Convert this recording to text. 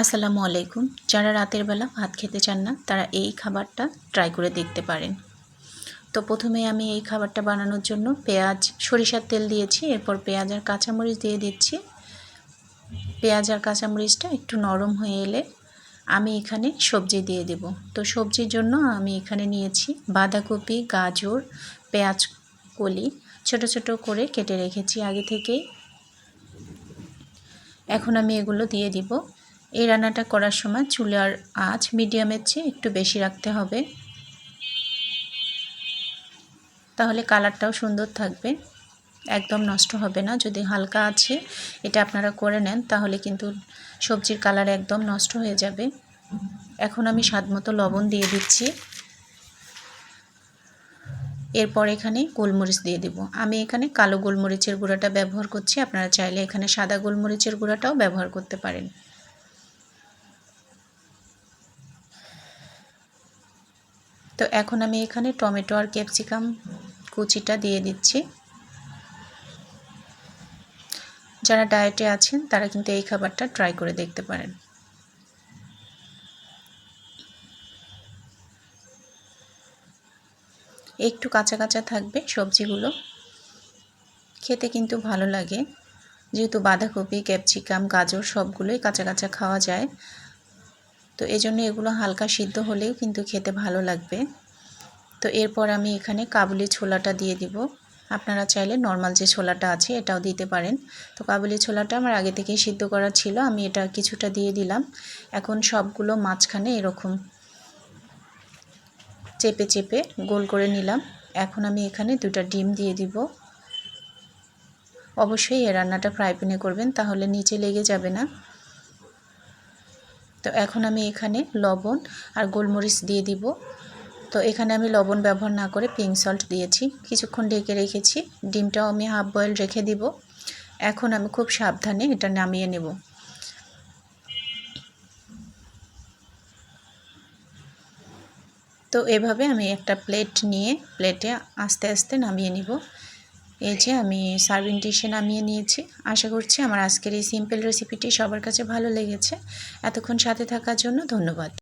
আসসালামু আলাইকুম। যারা রাতের বেলা ভাত খেতে চান না, তারা এই খাবারটা ট্রাই করে দেখতে পারেন। তো প্রথমে আমি এই খাবারটা বানানোর জন্য পেঁয়াজ, সরিষার তেল দিয়েছি, এরপর পেঁয়াজ আর কাঁচামরিচ দিয়ে দিচ্ছি। পেঁয়াজ আর কাঁচামরিচটা একটু নরম হয়ে এলে আমি এখানে সবজি দিয়ে দেব। তো সবজির জন্য আমি এখানে নিয়েছি বাঁধাকপি, গাজর, পেঁয়াজ কলি। ছোট ছোট করে কেটে রেখেছি আগে থেকেই। এখন আমি এগুলো দিয়ে দিব। এই রান্নাটা করার সময় চুলার আঁচ মিডিয়ামের চেয়ে একটু বেশি রাখতে হবে। তাহলে কালারটাও সুন্দর থাকবে। একদম নষ্ট হবে না, যদি হালকা আছে, এটা আপনারা করে নেন, তাহলে কিন্তু সবজির কালার একদম নষ্ট হয়ে যাবে। এখন আমি স্বাদ মতো লবণ দিয়ে দিচ্ছি। এরপর এখানে গোলমরিচ দিয়ে দেব। আমি এখানে কালো গোলমরিচের গুঁড়াটা ব্যবহার করছি, আপনারা চাইলে এখানে সাদা গোলমরিচের গুঁড়াটাও ব্যবহার করতে পারেন। তো এখন আমি এখানে টমেটো আর ক্যাপসিকাম কুচিটা দিয়ে দিচ্ছি। যারা ডায়েটে আছেন, তারা কিন্তু এই খাবারটা ট্রাই করে দেখতে পারেন। একটু কাঁচা কাঁচা থাকবে সবজিগুলো। খেতে কিন্তু ভালো লাগে। যেহেতু বাঁধাকপি, ক্যাপসিকাম, গাজর সবগুলোই কাঁচা কাঁচা খাওয়া যায়। তো এই জন্য এগুলো হালকা সিদ্ধ হলেও কিন্তু খেতে ভালো লাগবে। তো এরপর আমি এখানে কাবুলি ছোলাটা দিয়ে দিব। আপনারা চাইলে নর্মাল যে ছোলাটা আছে এটাও দিতে পারেন। তো কাবুলি ছোলাটা আমার আগে থেকেই সিদ্ধ করা ছিল, আমি এটা কিছুটা দিয়ে দিলাম। এখন সবগুলো মাঝখানে এরকম চেপে চেপে গোল করে নিলাম। এখন আমি এখানে দুটা ডিম দিয়ে দিব। অবশ্যই এ রান্নাটা ফ্রাই প্যানে করবেন, তাহলে নিচে লেগে যাবে না। তো এখন আমি এখানে লবণ আর গোলমরিচ দিয়ে দিব। তো এখানে আমি লবণ ব্যবহার না করে পিঙ্ক সল্ট দিয়েছি। কিছুক্ষণ ঢেকে রেখেছি। ডিমটাও আমি হাফ বয়েল রেখে দিব। এখন আমি খুব সাবধানে এটা নামিয়ে নেব। তো এভাবে আমি একটা প্লেট নিয়ে প্লেটে আস্তে আস্তে নামিয়ে নিব। এই যে আমি সার্ভিং ডিশে নামিয়ে নিয়েছি। আশা করছি আমার আজকের এই সিম্পল রেসিপিটি সবার কাছে ভালো লেগেছে। এতক্ষণ সাথে থাকার জন্য ধন্যবাদ।